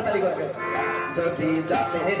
একসাথে তালি করবে যদি যাতে হইল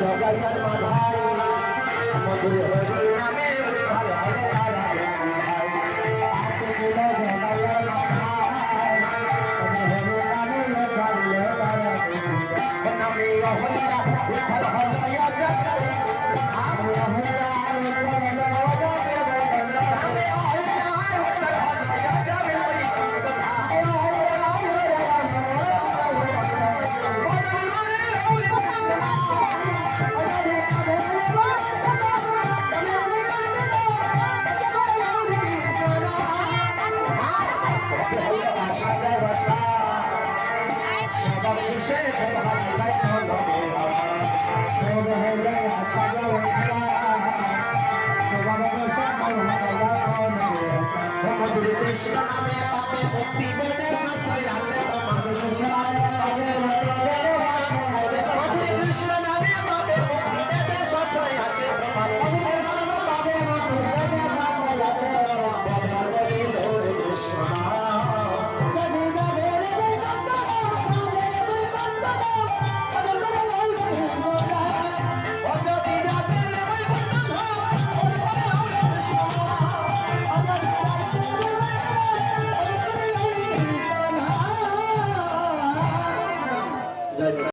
জগাইয়ার মাথায় মধুর হরি নামে ভালো জগাইয়ার মাথায় নামে হরি কৃষ্ণ নামে পাপে ভক্তি বেদে নাম করে